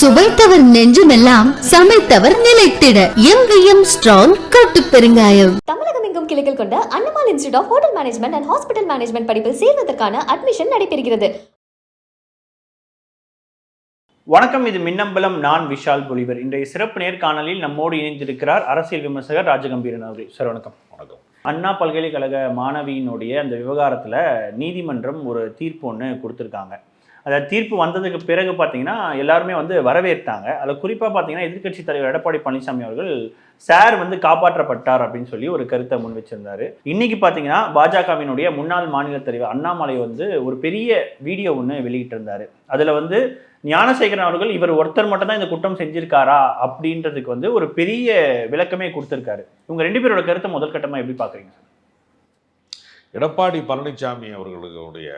சுவைத்தவர் நெஞ்சுமெல்லாம் சமைத்தவர் நிலைத்திட. எங்கேயும் ஸ்ட்ராங் கட்டு பெருங்காயம். தமிழகம் எங்கும் கிளைகள் கொண்ட Annamalai institute of hotel management and hospital management படிப்பில் சேர்வதற்கான அட்மிஷன் நடைபெறுகிறது. வணக்கம் இது மின்னம்பலம். நான் விஷால் பொலிவர். இன்றைய சிறப்பு நேர்காணலில் நம்மோடு இணைந்திருக்கிறார் அரசியல் விமர்சகர் ராஜகம்பீரன் அவர்கள். சார் வணக்கம். வணக்கம். அண்ணா பல்கலைக்கழக மாணவியினுடைய அந்த விவகாரத்தில் நீதிமன்றம் ஒரு தீர்ப்பு ஒன்று கொடுத்துருக்காங்க. அந்த தீர்ப்பு வந்ததுக்கு பிறகு பார்த்தீங்கன்னா எல்லாருமே வந்து வரவேற்றாங்க. அதில் குறிப்பாக பார்த்தீங்கன்னா எதிர்கட்சி தலைவர் எடப்பாடி பழனிசாமி அவர்கள் சார் வந்து காப்பாற்றப்பட்டார் அப்படின்னு சொல்லி ஒரு கருத்தை முன் வச்சிருந்தாரு இன்னைக்கு பார்த்தீங்கன்னா பாஜகவினுடைய முன்னாள் மாநில தலைவர் அண்ணாமலை வந்து ஒரு பெரிய வீடியோ ஒன்று வெளியிட்டிருந்தாரு. அதில் வந்து ஞானசேகரன் அவர்கள் இவர் ஒருத்தர் மட்டும் தான் இந்த குற்றம் செஞ்சிருக்காரா? அப்படின்றதுக்கு வந்து ஒரு பெரிய விளக்கமே கொடுத்துருக்காரு. இவங்க ரெண்டு பேரோட கருத்தை முதற்கட்டமாக எப்படி பார்க்குறீங்க சார்? எடப்பாடி பழனிசாமி அவர்களுடைய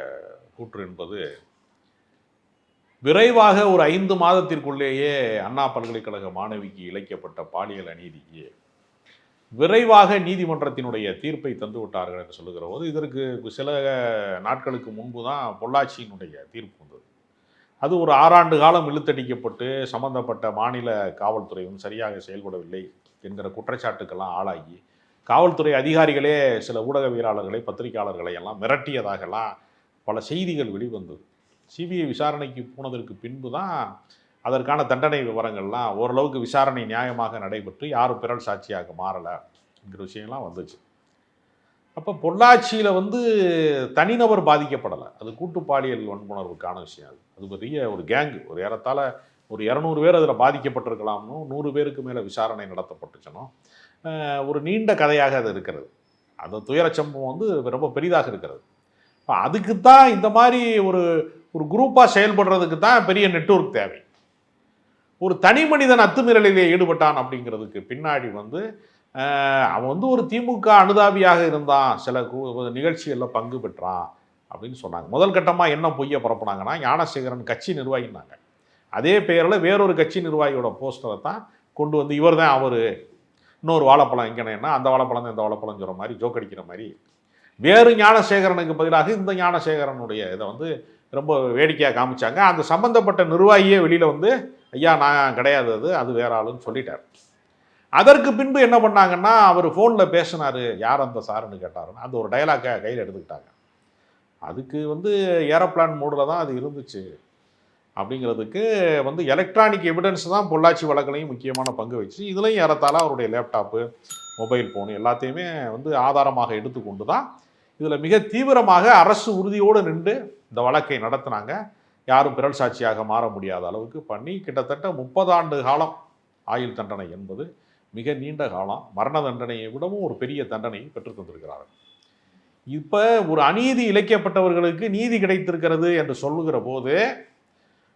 கூற்று என்பது விரைவாக ஒரு ஐந்து மாதத்திற்குள்ளேயே அண்ணா பல்கலைக்கழக மாணவிக்கு இழைக்கப்பட்ட பாலியல் அநீதிக்கு விரைவாக நீதிமன்றத்தினுடைய தீர்ப்பை தந்து விட்டார்கள் என்று சொல்லுகிற போது இதற்கு சில நாட்களுக்கு முன்பு தான் பொள்ளாச்சியினுடைய தீர்ப்பு வந்தது. அது ஒரு ஆறாண்டு காலம் இழுத்தடிக்கப்பட்டு சம்பந்தப்பட்ட மாநில காவல்துறையும் சரியாக செயல்படவில்லை என்கிற குற்றச்சாட்டுக்கெல்லாம் ஆளாகி காவல்துறை அதிகாரிகளே சில ஊடகவியலாளர்களை பத்திரிகையாளர்களை எல்லாம் மிரட்டியதாகலாம் பல செய்திகள் வெளிவந்தது. சிபிஐ விசாரணைக்கு போனதற்கு பின்பு தான் அதற்கான தண்டனை விவரங்கள்லாம் ஓரளவுக்கு விசாரணை நியாயமாக நடைபெற்று யாரும் பிறல் சாட்சியாக மாறலை என்கிற விஷயம்லாம் வந்துச்சு. அப்போ பொள்ளாச்சியில் வந்து தனிநபர் பாதிக்கப்படலை. அது கூட்டு பாலியல் வன்புணர்வுக்கான விஷயம் அது. அது பெரிய ஒரு கேங்கு. ஒரு ஏறத்தாழ ஒரு இரநூறு பேர் அதில் பாதிக்கப்பட்டிருக்கலாம்னு நூறு பேருக்கு மேலே விசாரணை நடத்தப்பட்டுச்சனும் ஒரு நீண்ட கதையாக அது இருக்கிறது. அந்த துயர சம்பவம் வந்து ரொம்ப பெரிதாக இருக்கிறது. இப்போ அதுக்கு தான் இந்த மாதிரி ஒரு ஒரு குரூப்பாக செயல்படுறதுக்கு தான் பெரிய நெட்வொர்க் தேவை. ஒரு தனி மனிதன் அத்துமீறலிலே ஈடுபட்டான் அப்படிங்கிறதுக்கு பின்னாடி வந்து அவன் வந்து ஒரு திமுக அனுதாபியாக இருந்தான். சில கு- நிகழ்ச்சிகளில் பங்கு பெற்றான் அப்படின்னு சொன்னாங்க. முதல் கட்டமாக என்ன பொய்யை பரப்புனாங்கன்னா ஞானசேகரன் கட்சி நிர்வாகினாங்க. அதே பெயரில் வேறொரு கட்சி நிர்வாகியோட போஸ்டரை தான் கொண்டு வந்து இவர் தான் அவர். இன்னொரு வாழைப்பழம் எங்கேனா அந்த வாழைப்பழம் தான் இந்த வாழைப்பழம் சொல்கிற மாதிரி ஜோக் அடிக்கிற மாதிரி வேறு ஞானசேகரனுக்கு பதிலாக இந்த ஞானசேகரனுடைய இதை வந்து ரொம்ப வேடிக்கையாக காமிச்சாங்க. அந்த சம்பந்தப்பட்ட நிர்வாகியே வெளியில் வந்து ஐயா நான் கிடையாது அது அது வேற ஆளுன்னு சொல்லிட்டார். அதற்கு பின்பு என்ன பண்ணாங்கன்னா அவர் ஃபோனில் பேசினார் யார் அந்த சாருன்னு கேட்டாருன்னு. அந்த ஒரு டைலாக்கை கையில் எடுத்துக்கிட்டாங்க. அதுக்கு வந்து ஏரோப்ளான் மோடில் தான் அது இருந்துச்சு. அப்படிங்கிறதுக்கு வந்து எலக்ட்ரானிக் எவிடன்ஸ் தான் பொள்ளாச்சி வழக்கிலையும் முக்கியமான பங்கு வச்சு இதுலையும் ஏறத்தாழ அவருடைய லேப்டாப்பு மொபைல் ஃபோன் எல்லாத்தையுமே வந்து ஆதாரமாக எடுத்துக்கொண்டு தான் இதில் மிக தீவிரமாக அரசு உறுதியோடு நின்று இந்த வழக்கை நடத்தினாங்க. யாரும் பிறல் சாட்சியாக மாற முடியாத அளவுக்கு பண்ணி கிட்டத்தட்ட முப்பது ஆண்டு காலம் ஆயுள் தண்டனை என்பது மிக நீண்ட காலம். மரண தண்டனையை விடவும் ஒரு பெரிய தண்டனையை பெற்றுத் தந்திருக்கிறார்கள் இப்போ ஒரு அநீதி இழைக்கப்பட்டவர்களுக்கு நீதி கிடைத்திருக்கிறது என்று சொல்லுகிற போது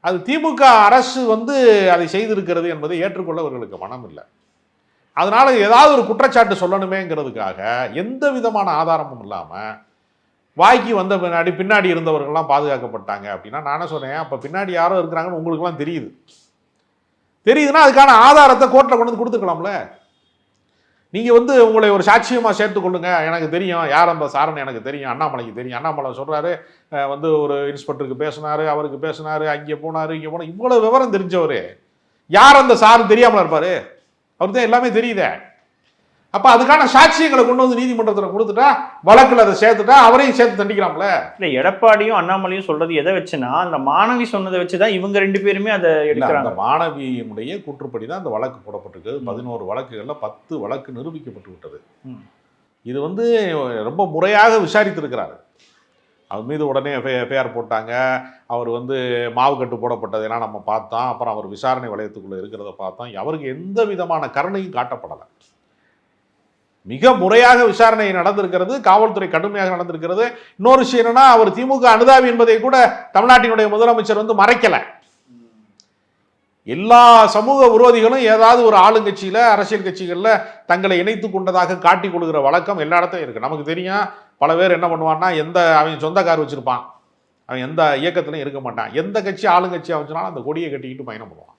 அது திமுக அரசு வந்து அதை செய்திருக்கிறது என்பதை ஏற்றுக்கொள்ள அவர்களுக்கு மனம் இல்லை அதனால் ஏதாவது ஒரு குற்றச்சாட்டு சொல்லணுமேங்கிறதுக்காக எந்த விதமான ஆதாரமும் இல்லாமல் வாய்க்கு வந்த பின்னாடி பின்னாடி இருந்தவர்கள்லாம் பாதுகாக்கப்பட்டாங்க அப்படின்னா நானே சொன்னேன் அப்போ பின்னாடி யாரோ இருக்கிறாங்கன்னு உங்களுக்குலாம் தெரியுது. தெரியுதுன்னா அதுக்கான ஆதாரத்தை கோர்ட்டில் கொண்டு வந்து கொடுத்துக்கலாம்ல. நீங்கள் வந்து உங்களை ஒரு சாட்சியமாக சேர்த்து கொள்ளுங்க எனக்கு தெரியும் யார் அந்த சாரன் எனக்கு தெரியும் அண்ணாமலைக்கு தெரியும். அண்ணாமலை சொல்கிறாரு வந்து ஒரு இன்ஸ்பெக்டருக்கு பேசினார் அவருக்கு பேசினாரு அங்கே போனார் இங்கே போனார். இவ்வளோ விவரம் தெரிஞ்சவர். யார் அந்த சாரு தெரியாமல் இருப்பார்? அவருக்கு தான் எல்லாமே தெரியுதே. அப்போ அதுக்கான சாட்சியங்களை கொண்டு வந்து நீதிமன்றத்தில் கொடுத்துட்டா வழக்கில் அதை சேர்த்துட்டா அவரையும் சேர்த்து தண்டிக்கலாம்ல இல்ல எடப்பாடியும் அண்ணாமலையும் சொல்றது எதை வச்சுன்னா அந்த மாணவி சொன்னதை வச்சுதான் இவங்க ரெண்டு பேருமே அதை எடுக்கிறாங்க. அந்த மாணவியினுடைய கூற்றுப்படி தான் அந்த வழக்கு போடப்பட்டிருக்கு. பதினோரு வழக்குகளில் பத்து வழக்கு நிரூபிக்கப்பட்டு விட்டது. இது வந்து ரொம்ப முறையாக விசாரித்திருக்கிறாரு. அது மீது உடனே எஃப்ஐஆர் போட்டாங்க. அவர் வந்து மாவு கட்டு போடப்பட்டதெல்லாம் நம்ம பார்த்தோம். அப்புறம் அவர் விசாரணை வளையத்துக்குள்ளே இருக்கிறத பார்த்தோம். அவருக்கு எந்த விதமான கருணையும் காட்டப்படலை. மிக முறையாக விசாரணை நடந்திருக்கிறது. காவல்துறை கடுமையாக நடந்திருக்கிறது. இன்னொரு விஷயம் என்னன்னா அவர் திமுக அனுதாபி என்பதை கூட தமிழ்நாட்டினுடைய முதலமைச்சர் வந்து மறைக்கலை. எல்லா சமூக விரோதிகளும் ஏதாவது ஒரு ஆளுங்கட்சியில் அரசியல் கட்சிகளில் தங்களை இணைத்து கொண்டதாக காட்டி கொடுக்கிற வழக்கம் எல்லா இடத்தையும் இருக்குது நமக்கு தெரியும். பல பேர் என்ன பண்ணுவான்னா எந்த அவன் சொந்த கார் அவன் எந்த இயக்கத்திலையும் இருக்க மாட்டான். எந்த கட்சி ஆளுங்கட்சி அமைச்சினாலும் அந்த கொடியை கட்டிக்கிட்டு பயணம் பண்ணுவான்.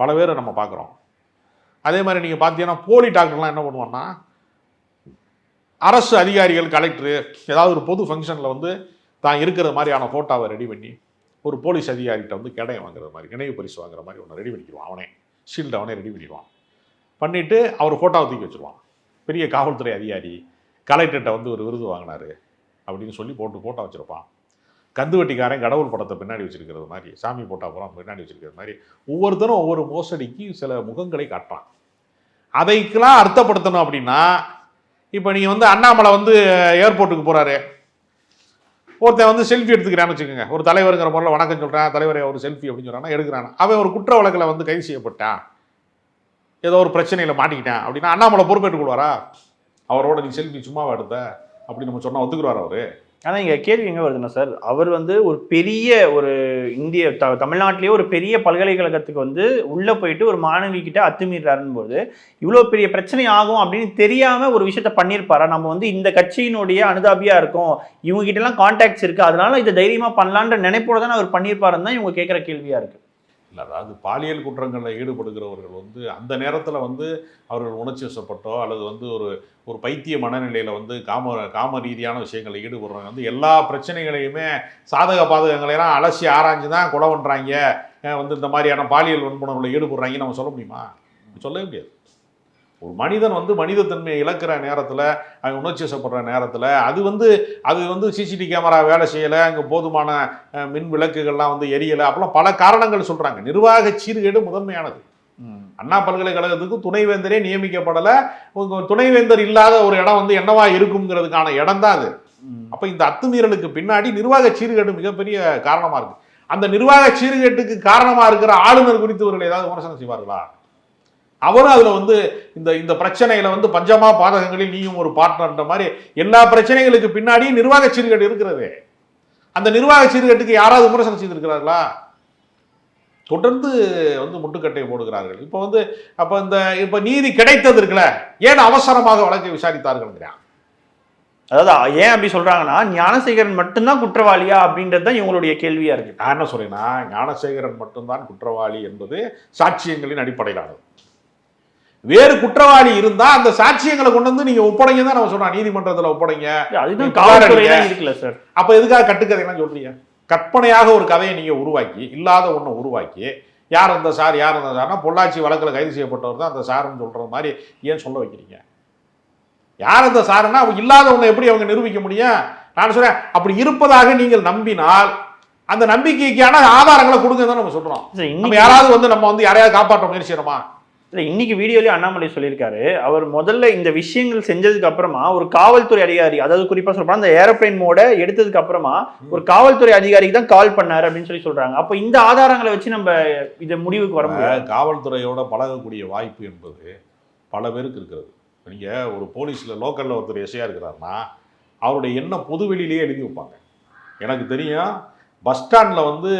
பல பேரை நம்ம பார்க்குறோம். அதே மாதிரி நீங்கள் பார்த்தீங்கன்னா போலி டாக்டர்லாம் என்ன பண்ணுவான்னா அரசு அதிகாரிகள் கலெக்டரு ஏதாவது ஒரு பொது ஃபங்க்ஷனில் வந்து தான் இருக்கிற மாதிரியான ஃபோட்டோவை ரெடி பண்ணி ஒரு போலீஸ் அதிகாரிகிட்ட வந்து கேடயம் வாங்குற மாதிரி நினைவு பரிசு வாங்குற மாதிரி ஒன்று ரெடி பண்ணிக்கிடுவான் அவனே. ஷீல்டு அவனே ரெடி பண்ணிடுவான் பண்ணிவிட்டு அவர் ஃபோட்டோவை தூக்கி வச்சுருவான். பெரிய காவல்துறை அதிகாரி கலெக்டர்கிட்ட வந்து ஒரு விருது வாங்கினாரு அப்படின்னு சொல்லி போட்டு ஃபோட்டோ வச்சுருப்பான். கந்து வெட்டிக்காரன் கடவுள் படத்தை பின்னாடி வச்சிருக்கிறது மாதிரி சாமி போட்டா போகிறோம் பின்னாடி வச்சிருக்கிறது மாதிரி ஒவ்வொருத்தரும் ஒவ்வொரு மோசடிக்கு சில முகங்களை காட்டுறான். அதைக்கெல்லாம் அர்த்தப்படுத்தணும் அப்படின்னா இப்போ நீங்கள் வந்து அண்ணாமலை வந்து ஏர்போர்ட்டுக்கு போகிறாரு ஒருத்தன் வந்து செல்ஃபி எடுத்துக்கிறான்னு வச்சுக்கோங்க. ஒரு தலைவருங்கிற முறையில் வணக்கம் சொல்கிறான் தலைவரை ஒரு செல்ஃபி அப்படின்னு சொல்கிறான்னா எடுக்கிறான். அவன் ஒரு குற்ற வழக்கில் வந்து கைது செய்யப்பட்டான். ஏதோ ஒரு பிரச்சனையில் மாட்டிக்கிட்டேன் அப்படின்னா அண்ணாமலை பொறுப்பேற்றுக் கொள்வாரா? அவரோட நீ செல்ஃபி சும்மாவா எடுத்த? அப்படி நம்ம சொன்னால் ஒத்துக்குறாரு அவரு? ஆனால் இங்கே கேள்வி எங்கே வருதுன்னா சார் அவர் வந்து ஒரு பெரிய ஒரு இந்திய த தமிழ்நாட்டிலேயே ஒரு பெரிய பல்கலைக்கழகத்துக்கு வந்து உள்ளே போயிட்டு ஒரு மாணவிக்கிட்ட அத்துமீறாருன்னு போது இவ்வளோ பெரிய பிரச்சனை ஆகும் அப்படின்னு தெரியாமல் ஒரு விஷயத்த பண்ணியிருப்பாரா நம்ம வந்து இந்த கட்சியினுடைய அனுதாபியாக இருக்கோம் இவங்ககிட்டலாம் கான்டாக்ட்ஸ் இருக்குது அதனால இதை தைரியமாக பண்ணலான்ற நினைப்போட தான் அவர் பண்ணியிருப்பாருன்னு தான் இவங்க கேட்குற கேள்வியாக இருக்குது இல்லை அதாவது பாலியல் குற்றங்களில் ஈடுபடுகிறவர்கள் வந்து அந்த நேரத்தில் வந்து அவர்கள் உணர்ச்சி வசப்பட்டோ அல்லது வந்து ஒரு ஒரு பைத்திய மனநிலையில் வந்து காம காம ரீதியான விஷயங்களில் ஈடுபடுறவங்க வந்து எல்லா பிரச்சனைகளையுமே சாதக பாதகங்களையெல்லாம் அலசி ஆராய்ஞ்சு தான் கொலை பண்ணுறாங்க வந்து இந்த மாதிரியான பாலியல் வன்புணர்வில் ஈடுபடுறாங்கன்னு நம்ம சொல்ல முடியுமா? சொல்லவே முடியாது. ஒரு மனிதன் வந்து மனிதத்தன்மையை இழக்கிற நேரத்தில் அவன் உணர்ச்சி வசப்படுற நேரத்தில் அது வந்து அது வந்து சிசிடிவி கேமரா வேலை செய்யலை அங்கே போதுமான மின் விளக்குகள்லாம் வந்து எரியலை அப்பெல்லாம் பல காரணங்கள் சொல்கிறாங்க நிர்வாக சீர்கேடு முதன்மையானது. அண்ணா பல்கலைக்கழகத்துக்கு துணைவேந்தரே நியமிக்கப்படலை. துணைவேந்தர் இல்லாத ஒரு இடம் வந்து என்னவா இருக்குங்கிறதுக்கான இடம் தான் அது. அப்போ இந்த அத்துமீறலுக்கு பின்னாடி நிர்வாக சீர்கேடு மிகப்பெரிய காரணமாக இருக்கு. அந்த நிர்வாக சீர்கேட்டுக்கு காரணமாக இருக்கிற ஆளுநர் குறித்து இவர்கள் ஏதாவது விமர்சனம் செய்வார்களா? அவரும் அதில் வந்து இந்த இந்த பிரச்சனையில வந்து பஞ்சமா பாதகங்களில் நீயும் ஒரு பார்ட்னர்ன்ற மாதிரி எல்லா பிரச்சனைகளுக்கு பின்னாடியும் நிர்வாக சீர்கேடு இருக்கிறது. அந்த நிர்வாக சீர்கேட்டுக்கு யாராவது விமர்சனம் செய்திருக்கிறார்களா? தொடர்ந்து வந்து முட்டுக்கட்டை போடுகிறார்கள். இப்போ வந்து அப்போ இந்த இப்போ நீதி கிடைத்தது இருக்குல்ல ஏன் அவசரமாக வழக்கை விசாரித்தார்கள்ங்கிறான். அதாவது ஏன் அப்படி சொல்றாங்கன்னா ஞானசேகரன் மட்டும்தான் குற்றவாளியா அப்படின்றது தான் இவங்களுடைய கேள்வியா இருக்கு. நான் என்ன சொல்றேன்னா ஞானசேகரன் மட்டும்தான் குற்றவாளி என்பது சாட்சியங்களின் அடிப்படையிலானது. வேறு குற்றவாளி இருந்தா அந்த சாட்சியங்களை கொண்டு வந்து நீங்க ஒப்படைங்க தான் நம்ம சொல்றோம். நீதிமன்றத்துல ஒப்படைங்க. இருக்குல்ல சார். அப்ப எதுக்காக கட்டுக்கதைலாம் சொல்றீங்க? கற்பனையாக ஒரு கதையை நீங்க உருவாக்கி இல்லாத ஒண்ணை உருவாக்கி யார் அந்த சார் யார் அந்த சார்னா பொள்ளாச்சி வழக்கில் கைது செய்யப்பட்டவர் தான் அந்த சாருன்னு சொல்றது மாதிரி ஏன் சொல்ல வைக்கிறீங்க? யார் அந்த சாருன்னா அவங்க இல்லாத ஒண்ணை எப்படி அவங்க நிரூபிக்க முடியும்? நான் சொல்றேன் அப்படி இருப்பதாக நீங்கள் நம்பினால் அந்த நம்பிக்கைக்கான ஆதாரங்களை கொடுங்க தான் நம்ம சொல்றோம். நம்ம யாராவது வந்து நம்ம வந்து யாரையாவது காப்பாற்ற முயற்சி செய்யணுமா? இல்லை இன்னைக்கு வீடியோலயே அண்ணாமலை சொல்லியிருக்காரு. அவர் முதல்ல இந்த விஷயங்கள் செஞ்சதுக்கு அப்புறமா ஒரு காவல்துறை அதிகாரி அதாவது குறிப்பா சொல்றா அந்த ஏரோப்ளைன் மோட எடுத்ததுக்கு அப்புறமா ஒரு காவல்துறை அதிகாரிக்கு தான் கால் பண்ணாரு அப்படின்னு சொல்லி சொல்றாங்க. அப்ப இந்த ஆதாரங்களை வச்சு நம்ம இந்த முடிவுக்கு வர முடியாது. காவல்துறையோட பழகக்கூடிய வாய்ப்பு என்பது பல பேருக்கு இருக்கிறது. நீங்க ஒரு போலீஸ்ல லோக்கல்ல ஒருத்தர் எஸ்ஐயா இருக்கிறாருன்னா அவருடைய எண்ணம் பொதுவெளியிலேயே எழுதி வைப்பாங்க. எனக்கு தெரியும் பஸ் ஸ்டாண்டில் வந்து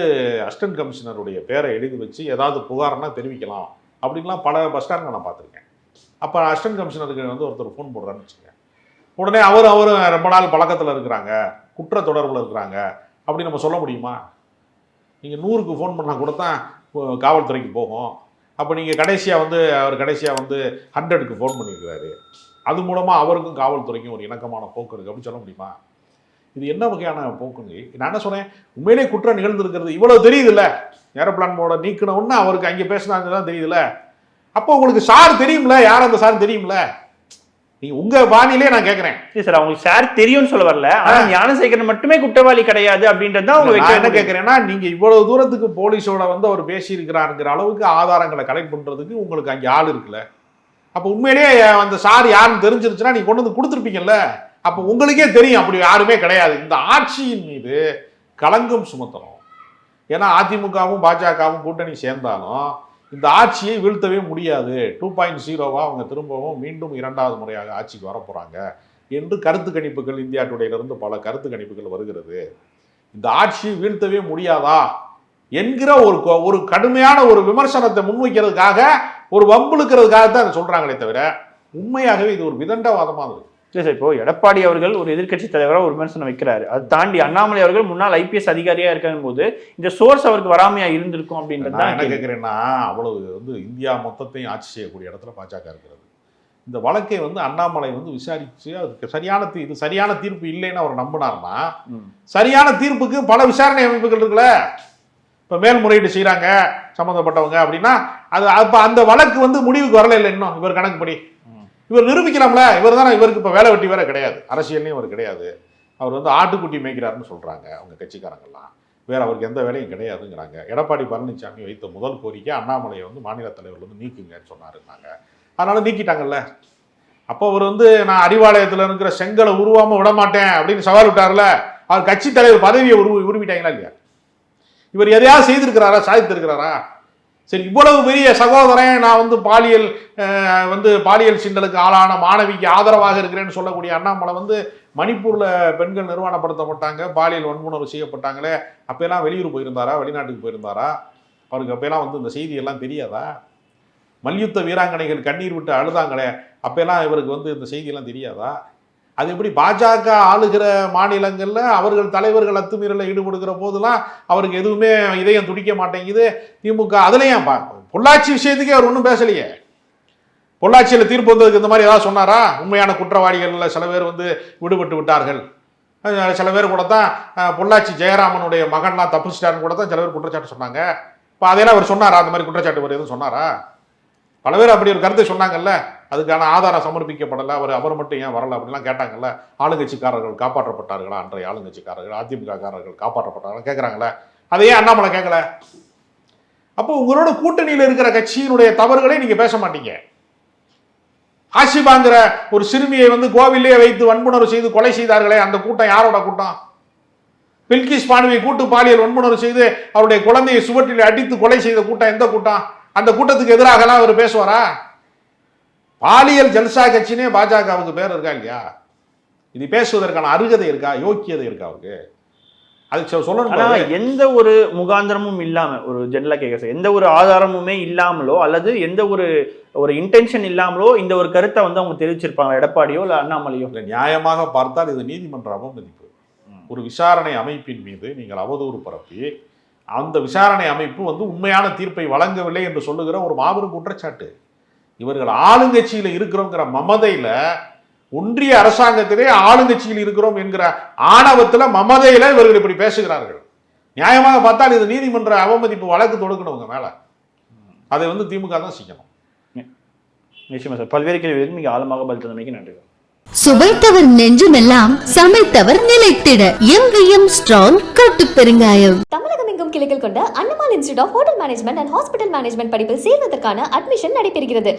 அசிஸ்டன்ட் கமிஷனருடைய பேரை எழுதி வச்சு ஏதாவது புகார்னா தெரிவிக்கலாம். அப்படின்லாம் பல பஸ் ஸ்டாண்டில் நான் பார்த்துருக்கேன். அப்போ அசிஸ்டன்ட் கமிஷனருக்கு வந்து ஒருத்தர் ஃபோன் போடுறான்னு வச்சுக்கோங்க. உடனே அவர் அவரும் ரொம்ப நாள் பழக்கத்தில் இருக்கிறாங்க குற்ற தொடர்பில் இருக்கிறாங்க அப்படி நம்ம சொல்ல முடியுமா? நீங்கள் நூறுக்கு ஃபோன் பண்ணால் கூட தான் காவல்துறைக்கு போகும். அப்போ நீங்கள் கடைசியாக வந்து அவர் கடைசியாக வந்து ஹண்ட்ரடுக்கு ஃபோன் பண்ணியிருக்கிறாரு அது மூலமாக அவருக்கும் காவல்துறைக்கும் ஒரு இணக்கமான போக்கு இருக்குது அப்படின்னு சொல்ல முடியுமா? இது என்ன வகையான போக்குங்க நான் என்ன சொன்னேன்? உண்மையிலே குற்றம் நிகழ்ந்திருக்கிறது. இவ்வளோ தெரியுதுல்ல? ஏரோப்ளான் மோட நீக்கின உடனே அவருக்கு அங்கே பேசினாங்க தான் தெரியுதுல்ல? அப்போ உங்களுக்கு சார் தெரியும்ல? யார் அந்த சார் தெரியும்ல? நீங்க உங்க பாணியிலே நான் கேட்குறேன் சரி அவங்களுக்கு சார் தெரியும்னு சொல்ல வரல. ஆனா ஞானசேகரன் மட்டுமே குற்றவாளி கிடையாது அப்படின்றது தான் அவங்க என்ன. கேட்குறேன்னா நீங்க இவ்வளவு தூரத்துக்கு போலீஸோட வந்து அவர் பேசியிருக்கிறாருங்கிற அளவுக்கு ஆதாரங்களை கலெக்ட் பண்றதுக்கு உங்களுக்கு அங்கே ஆள் இருக்குல்ல? அப்போ உண்மையிலேயே அந்த சார் யாருன்னு தெரிஞ்சிருச்சுன்னா நீங்க கொண்டு வந்து கொடுத்துருப்பீங்கல்ல? அப்போ உங்களுக்கே தெரியும் அப்படி யாருமே கிடையாது. இந்த ஆட்சியின் மீது கலங்கம் சுமத்தணும். ஏன்னா அதிமுகவும் பாஜகவும் கூட்டணி சேர்ந்தாலும் இந்த ஆட்சியை வீழ்த்தவே முடியாது. டூ பாயிண்ட் ஜீரோவா அவங்க திரும்பவும் மீண்டும் இரண்டாவது முறையாக ஆட்சிக்கு வரப்போகிறாங்க என்று கருத்து கணிப்புகள் இந்தியா டுடேலிருந்து பல கருத்து கணிப்புகள் வருகிறது. இந்த ஆட்சியை வீழ்த்தவே முடியாதா என்கிற ஒரு கொ- ஒரு கடுமையான ஒரு விமர்சனத்தை முன்வைக்கிறதுக்காக ஒரு வம்பிழுக்கிறதுக்காக தான் சொல்கிறாங்களே தவிர உண்மையாகவே இது ஒரு விதண்டவாதமாக இருக்குது இல்ல சார் இப்போ எடப்பாடி அவர்கள் ஒரு எதிர்க்கட்சி தலைவரா ஒரு விமர்சனம் வைக்கிறாரு அது தாண்டி அண்ணாமலை அவர்கள் முன்னாள் ஐபிஎஸ் அதிகாரியா இருக்கும் போது இந்த சோர்ஸ் அவருக்கு வராமையா இருந்திருக்கும் அப்படின்றது நான் என்ன. கேட்குறேன்னா அவ்வளவு வந்து இந்தியா மொத்தத்தையும் ஆட்சி செய்யக்கூடிய இடத்துல பாஜக இருக்கிறது இந்த வழக்கை வந்து அண்ணாமலை வந்து விசாரிச்சு அதுக்கு சரியான தீ இது சரியான தீர்ப்பு இல்லைன்னு அவர் நம்பினார்னா. சரியான தீர்ப்புக்கு பல விசாரணை அமைப்புகள் இருக்குல்ல இப்போ மேல்முறையீடு செய்கிறாங்க சம்மந்தப்பட்டவங்க அப்படின்னா அது அப்போ அந்த வழக்கு வந்து முடிவுக்கு வரல இல்லை இன்னும் இவர் கணக்குப்படி இவர் நிரூபிக்கலாம்ல. இவர் தானே இவருக்கு இப்போ வேலை வெட்டி வேற கிடையாது. அரசியல்லையும் இவர் கிடையாது. அவர் வந்து ஆட்டுக்குட்டி மேய்க்கிறாருன்னு சொல்கிறாங்க அவங்க கட்சிக்காரங்கெல்லாம் வேற அவருக்கு எந்த வேலையும் கிடையாதுங்கிறாங்க. எடப்பாடி பழனிசாமி வைத்த முதல் கோரிக்கை அண்ணாமலையை வந்து மாநில தலைவர் வந்து நீக்குங்கன்னு சொன்னாருன்னாங்க. அதனால நீக்கிட்டாங்கல்ல. அப்போ அவர் வந்து நான் அறிவாலயத்தில் இருக்கிற செங்கலை உருவாமல் விட மாட்டேன் அப்படின்னு சவால் விட்டார்ல அவர் கட்சி தலைவர் பதவியை உருவி உருவிட்டாங்களா இல்லையா? இவர் எதையாவது செய்திருக்கிறாரா சாதித்திருக்கிறாரா? சரி இவ்வளவு பெரிய சகோதரன் நான் வந்து பாலியல் வந்து பாலியல் சிண்டலுக்கு ஆளான மாணவிக்கு ஆதரவாக இருக்கிறேன்னு சொல்லக்கூடிய அண்ணாமலை வந்து மணிப்பூரில் பெண்கள் நிர்வாணப்படுத்தப்பட்டாங்க பாலியல் வன்முணர்வு செய்யப்பட்டாங்களே அப்பெல்லாம் வெளியூர் போயிருந்தாரா வெளிநாட்டுக்கு போயிருந்தாரா? அவருக்கு அப்போலாம் வந்து இந்த செய்தி எல்லாம் தெரியாதா? மல்யுத்த வீராங்கனைகள் கண்ணீர் விட்டு அழுதாங்களே அப்பெல்லாம் இவருக்கு வந்து இந்த செய்தியெல்லாம் தெரியாதா? அது எப்படி பாஜக ஆளுகிற மாநிலங்களில் அவர்கள் தலைவர்கள் அத்துமீறலில் ஈடுபடுகிற போதெல்லாம் அவருக்கு எதுவுமே இதயம் துடிக்க மாட்டேங்குது. திமுக அதுலேயும் பொள்ளாச்சி விஷயத்துக்கே அவர் ஒன்றும் பேசலையே. பொள்ளாச்சியில் தீர்ப்பு வந்ததுக்கு இந்த மாதிரி ஏதாவது சொன்னாரா? உண்மையான குற்றவாளிகளில் சில பேர் வந்து விடுபட்டு விட்டார்கள். சில பேர் கூட தான் பொள்ளாச்சி ஜெயராமனுடைய மகன்லாம் தப்பிச்சிட்டாருன்னு கூட தான் சில பேர் குற்றச்சாட்டு சொன்னாங்க. இப்போ அதையெல்லாம் அவர் சொன்னாரா? அந்த மாதிரி குற்றச்சாட்டு அவர் எதுவும் சொன்னாரா? பல பேர் அப்படி ஒரு கருத்தை சொன்னாங்கல்ல. அதுக்கான ஆதாரம் சமர்ப்பிக்கப்படலை. அவர் அவர் மட்டும் ஏன் வரலை அப்படிலாம் கேட்டாங்கல்ல. ஆளுங்கட்சிக்காரர்கள் காப்பாற்றப்பட்டார்களா? அன்றைய ஆளுங்கட்சிக்காரர்கள் அதிமுக காரர்கள் கேட்குறாங்களே அதையே அண்ணாமலை கேட்கல அப்போ உங்களோட கூட்டணியில் இருக்கிற கட்சியினுடைய தவறுகளை நீங்கள் பேச மாட்டீங்க. ஆசிபாங்கிற ஒரு சிறுமியை வந்து கோவிலே வைத்து வன்புணர்வு செய்து கொலை செய்தார்களே அந்த கூட்டம் யாரோட கூட்டம்? பில்கிஸ் பானுவை கூட்டு பாலியல் வன்புணர்வு செய்து அவருடைய குழந்தையை சுவற்றில் அடித்து கொலை செய்த கூட்டம் எந்த கூட்டம்? அந்த கூட்டத்துக்கு எதிராகலாம் அவர் பேசுவாரா? பாலியல் ஜல்சா கட்சினே பாஜகவுக்கு பேர் இருக்கா இல்லையா? இது பேசுவதற்கான அருகதை இருக்கா? யோக்கியதை இருக்கா அவருக்கு? சொ- சொல்லணும். எந்த ஒரு முகாந்திரமும் இல்லாம ஒரு ஜெனரலா கேட்க சார் எந்த ஒரு ஆதாரமுமே இல்லாமலோ அல்லது எந்த ஒரு ஒரு இன்டென்ஷன் இல்லாமலோ இந்த ஒரு கருத்தை வந்து அவங்க தெரிவிச்சிருப்பாங்க எடப்பாடியோ இல்ல அண்ணாமலையோ? இல்லை, நியாயமாக பார்த்தால் இது நீதிமன்ற அவமதிப்பு. ஒரு விசாரணை அமைப்பின் மீது நீங்கள் அவதூறு பரப்பி அந்த விசாரணை அமைப்பு வந்து உண்மையான தீர்ப்பை வழங்கவில்லை என்று சொல்லுகிற ஒரு மாபெரும் குற்றச்சாட்டு. இவர்கள் ஆளுங்கட்சியில் இருக்கிறோங்கிற மமதையில் ஒன்றிய அரசாங்கத்திலே ஆளுங்கட்சியில் இருக்கிறோம் என்கிற ஆணவத்தில் மமதையில் இவர்கள் இப்படி பேசுகிறார்கள். நியாயமாக பார்த்தால் இது நீதிமன்ற அவமதிப்பு வழக்கு தொடுக்கணும் மேலே. அதை வந்து திமுக தான் செய்யணும். நிச்சயமா சார். பல்வேறு கேள்வி மிக ஆழமாக பதில் தந்தமைக்கு நன்றி சுவைத்தவர் நெஞ்சுமெல்லாம் சமைத்தவர் நிலைத்திட. எங்கேயும் ஸ்ட்ராங் கட்டு பெருங்காயம். தமிழகம் எங்கும் கிளைகள் கொண்ட Annamalai institute of hotel management and hospital management படிப்பில் சேர்வதற்கான அட்மிஷன் நடைபெறுகிறது.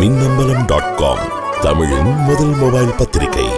மின்னம்பலம் டாட் காம் தமிழின் முதல் மொபைல் பத்திரிகை.